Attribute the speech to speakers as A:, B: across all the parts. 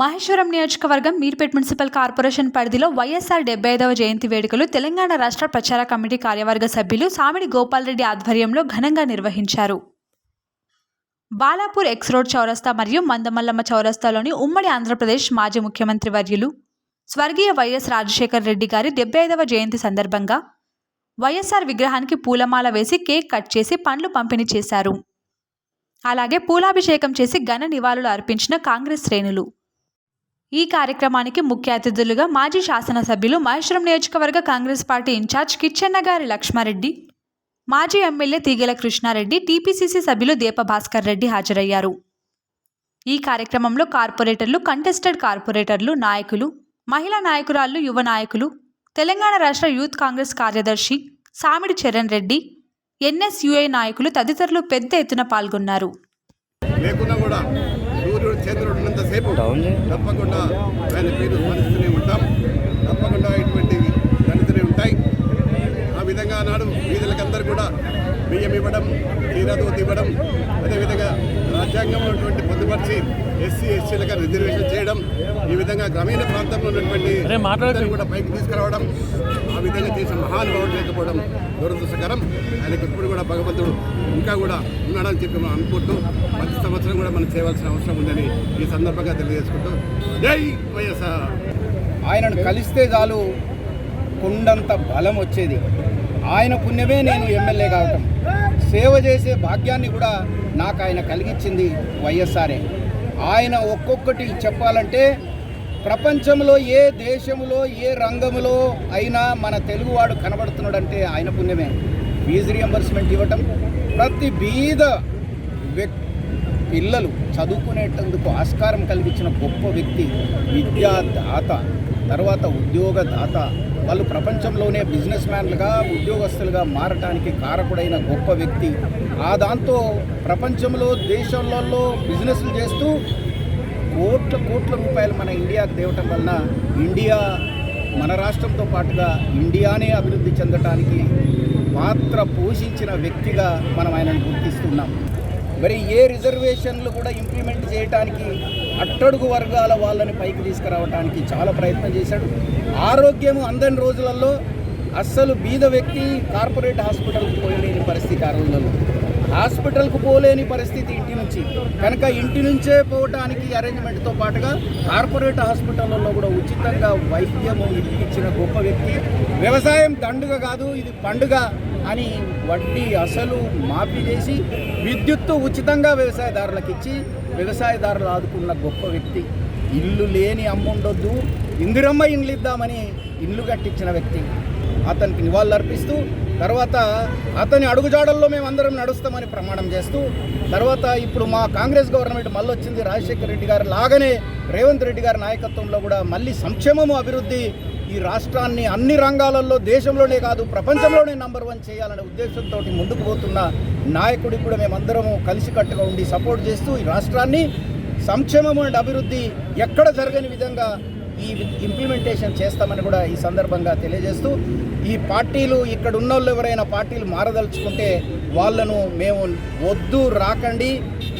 A: మహేశ్వరం నియోజకవర్గం Meerpet municipal corporation పరిధిలో వైఎస్ఆర్ డెబ్బై ఐదవ జయంతి వేడుకలు తెలంగాణ రాష్ట్ర ప్రచార కమిటీ కార్యవర్గ సభ్యులు సామిడి గోపాల్రెడ్డి ఆధ్వర్యంలో ఘనంగా నిర్వహించారు. బాలాపూర్ ఎక్స్ రోడ్ చౌరస్తా మరియు మందమల్లమ్మ చౌరస్తాలోని ఉమ్మడి ఆంధ్రప్రదేశ్ మాజీ ముఖ్యమంత్రి వర్యులు స్వర్గీయ వైఎస్ రాజశేఖర్ రెడ్డి గారి డెబ్బై ఐదవ జయంతి సందర్భంగా వైఎస్ఆర్ విగ్రహానికి పూలమాల వేసి కేక్ కట్ చేసి పండ్లు పంపిణీ చేశారు. అలాగే పూలాభిషేకం చేసి ఘన నివాళులు అర్పించిన కాంగ్రెస్ శ్రేణులు ఈ కార్యక్రమానికి ముఖ్య అతిథులుగా మాజీ శాసనసభ్యులు మహేశ్వరం నియోజకవర్గ కాంగ్రెస్ పార్టీ ఇన్ఛార్జ్ కిచ్చెన్న గారి లక్ష్మారెడ్డి మాజీ ఎమ్మెల్యే తీగల కృష్ణారెడ్డి టీపీసీసీ సభ్యులు దీప భాస్కర్ రెడ్డి హాజరయ్యారు. ఈ కార్యక్రమంలో కార్పొరేటర్లు కంటెస్టెడ్ కార్పొరేటర్లు నాయకులు మహిళా నాయకురాళ్ళు యువ నాయకులు తెలంగాణ రాష్ట్ర యూత్ కాంగ్రెస్ కార్యదర్శి సామిడి చరణ్ రెడ్డి ఎన్ఎస్యుఐ నాయకులు తదితరులు పెద్ద ఎత్తున పాల్గొన్నారు.
B: లేకున్నా కూడా ఉన్నంతసేపు తప్పకుండా ఆయన పేరు స్మరిస్తూనే ఉంటాం. తప్పకుండా ఇటువంటివి జరుగుతూనే ఉంటాయి. ఆ విధంగా నాడు వీధులకందరూ కూడా బియ్యం ఇవ్వడం తీరదోతి ఇవ్వడం అదేవిధంగా రాజ్యాంగంలో ఉన్నటువంటి పొందుపరిచి ఎస్సీ ఎస్సీలకు రిజర్వేషన్ చేయడం ఈ విధంగా గ్రామీణ ప్రాంతంలో ఉన్నటువంటి కూడా పైకి తీసుకురావడం చేసిన మహానుభావుడు లేకపోవడం దురదృష్టకరం. ఆయనకి ఇప్పుడు కూడా భగవంతుడు ఇంకా కూడా ఉన్నాడని చెప్పి మనం అనుకుంటూ ప్రతి సంవత్సరం కూడా మనం చేయవలసిన అవసరం ఉందని ఈ సందర్భంగా తెలియజేసుకుంటూ జై వైఎస్ఆర్.
C: ఆయనను కలిస్తే చాలు కొండంత బలం వచ్చేది. ఆయన పుణ్యమే నేను ఎమ్మెల్యే కావటం. సేవ చేసే భాగ్యాన్ని కూడా నాకు ఆయన కలిగించింది వైఎస్ఆర్ఏ ఆయన ఒక్కొక్కటి చెప్పాలంటే ప్రపంచంలో ఏ దేశంలో ఏ రంగంలో అయినా మన తెలుగువాడు కనబడుతున్నాడంటే ఆయన పుణ్యమే. ఫీజు రియంబర్స్మెంట్ ఇవ్వటం ప్రతి బీద వ్యక్ పిల్లలు చదువుకునేటందుకు ఆస్కారం కలిగించిన గొప్ప వ్యక్తి విద్యాదాత తర్వాత ఉద్యోగదాత. వాళ్ళు ప్రపంచంలోనే బిజినెస్ మ్యాన్లుగా ఉద్యోగస్తులుగా మారటానికి కారకుడైన గొప్ప వ్యక్తి. ఆ దాంతో ప్రపంచంలో దేశాలలో బిజినెస్లు చేస్తూ కోట్ల కోట్ల రూపాయలు మన ఇండియాకు తేవటం వలన ఇండియా మన రాష్ట్రంతో పాటుగా ఇండియానే అభివృద్ధి చెందటానికి పాత్ర పోషించిన వ్యక్తిగా మనం ఆయనను గుర్తిస్తున్నాం. మరి ఏ రిజర్వేషన్లు కూడా ఇంప్లిమెంట్ చేయడానికి అట్టడుగు వర్గాల వాళ్ళని పైకి తీసుకురావడానికి చాలా ప్రయత్నం చేశాడు. ఆరోగ్యం అందని రోజులలో అస్సలు బీద వ్యక్తి కార్పొరేట్ హాస్పిటల్కి పోయలేని పరిస్థితి ఆ రోజులలో. హాస్పిటల్కు పోలేని పరిస్థితి ఇంటి నుంచి. కనుక ఇంటి నుంచే పోవటానికి అరేంజ్మెంట్తో పాటుగా కార్పొరేట్ హాస్పిటల్లో కూడా ఉచితంగా వైద్యము ఇప్పించిన గొప్ప వ్యక్తి. వ్యవసాయం దండుగ కాదు ఇది పండుగ అని వడ్డీ అసలు మాఫీ చేసి విద్యుత్తు ఉచితంగా వ్యవసాయదారులకు ఇచ్చి వ్యవసాయదారులు ఆదుకున్న గొప్ప వ్యక్తి. ఇల్లు లేని అమ్ముండొద్దు ఇందిరమ్మ ఇండ్లు ఇద్దామని ఇల్లు కట్టించిన వ్యక్తి. అతనికి నివాళులు అర్పిస్తూ తర్వాత అతని అడుగుజాడల్లో మేము అందరం నడుస్తామని ప్రమాణం చేస్తూ తర్వాత ఇప్పుడు మా కాంగ్రెస్ గవర్నమెంట్ మళ్ళీ వచ్చింది రాజశేఖర రెడ్డి గారు లాగానే రేవంత్ రెడ్డి గారి నాయకత్వంలో కూడా మళ్ళీ సంక్షేమము అభివృద్ధి ఈ రాష్ట్రాన్ని అన్ని రంగాలలో దేశంలోనే కాదు ప్రపంచంలోనే నంబర్ వన్ చేయాలనే ఉద్దేశంతో ముందుకు పోతున్న నాయకుడికి కూడా మేమందరము కలిసికట్టుగా ఉండి సపోర్ట్ చేస్తూ ఈ రాష్ట్రాన్ని సంక్షేమం అండ్ అభివృద్ధి ఎక్కడ జరగని విధంగా ఈ ఇంప్లిమెంటేషన్ చేస్తామని కూడా ఈ సందర్భంగా తెలియజేస్తూ ఈ పార్టీలు ఇక్కడ ఉన్న వాళ్ళు ఎవరైనా పార్టీలు మారదలుచుకుంటే వాళ్ళను మేము వద్దు రాకండి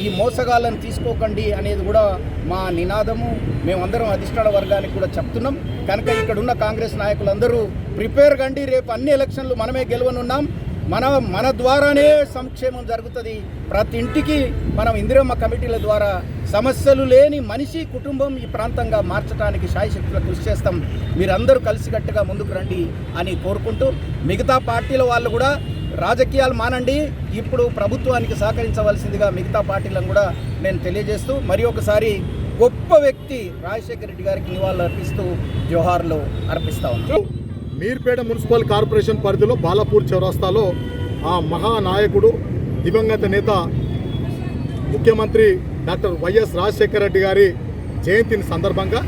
C: ఈ మోసగాళ్ళని తీసుకోకండి అనేది కూడా మా నినాదము. మేమందరం అధిష్టాన వర్గానికి కూడా చెప్తున్నాం. కనుక ఇక్కడ ఉన్న కాంగ్రెస్ నాయకులందరూ ప్రిపేర్ కండి. రేపు అన్ని ఎలక్షన్లు మనమే గెలవనున్నాం. మన మన ద్వారానే సంక్షేమం జరుగుతుంది. ప్రతి ఇంటికి మనం ఇందిరమ్మ కమిటీల ద్వారా సమస్యలు లేని మనిషి కుటుంబం ఈ ప్రాంతంగా మార్చడానికి శాయశక్తుల కృషి చేస్తాం. మీరందరూ కలిసికట్టుగా ముందుకు రండి అని కోరుకుంటూ మిగతా పార్టీల వాళ్ళు కూడా రాజకీయాలు మానండి. ఇప్పుడు ప్రభుత్వానికి సహకరించవలసిందిగా మిగతా పార్టీలను కూడా నేను తెలియజేస్తూ మరి ఒకసారి గొప్ప వ్యక్తి రాజశేఖర రెడ్డి గారికి నివాళులు అర్పిస్తూ జోహార్లు అర్పిస్తా ఉన్నాను
D: మీర్పేట మున్సిపల్ కార్పొరేషన్ పరిధిలో బాలాపూర్ చౌరస్తాలో ఆ మహానాయకుడు దివంగత నేత ముఖ్యమంత్రి డాక్టర్ వైఎస్ రాజశేఖర రెడ్డి గారి జయంతిని సందర్భంగా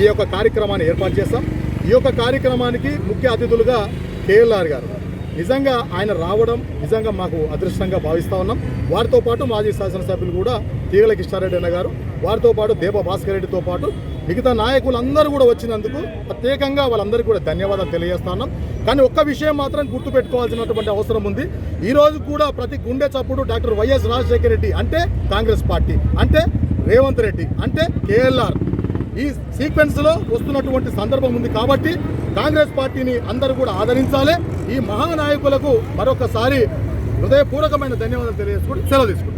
D: ఈ యొక్క కార్యక్రమాన్ని ఏర్పాటు చేశాం. ఈ యొక్క కార్యక్రమానికి ముఖ్య అతిథులుగా కేఎల్ఆర్ గారు. నిజంగా ఆయన రావడం నిజంగా మాకు అదృష్టంగా భావిస్తూ ఉన్నాం. వారితో పాటు మాజీ శాసనసభ్యులు కూడా తీగల కిష్టారెడ్డి అన్న గారు వారితో పాటు దేవ భాస్కర్ రెడ్డితో పాటు మిగతా నాయకులందరూ కూడా వచ్చినందుకు ప్రత్యేకంగా వాళ్ళందరికీ కూడా ధన్యవాదాలు తెలియజేస్తున్నాం. కానీ ఒక్క విషయం మాత్రం గుర్తుపెట్టుకోవాల్సినటువంటి అవసరం ఉంది. ఈ రోజు కూడా ప్రతి గుండె చప్పుడు డాక్టర్ వైఎస్ రాజశేఖర రెడ్డి అంటే కాంగ్రెస్ పార్టీ అంటే రేవంత్ రెడ్డి అంటే కేఎల్ఆర్. ఈ సీక్వెన్స్లో వస్తున్నటువంటి సందర్భం ఉంది కాబట్టి కాంగ్రెస్ పార్టీని అందరూ కూడా ఆదరించాలి. ఈ మహానాయకులకు మరొకసారి హృదయపూర్వకమైన ధన్యవాదాలు తెలియజేసుకుంటూ సెలవు తీసుకుంటాం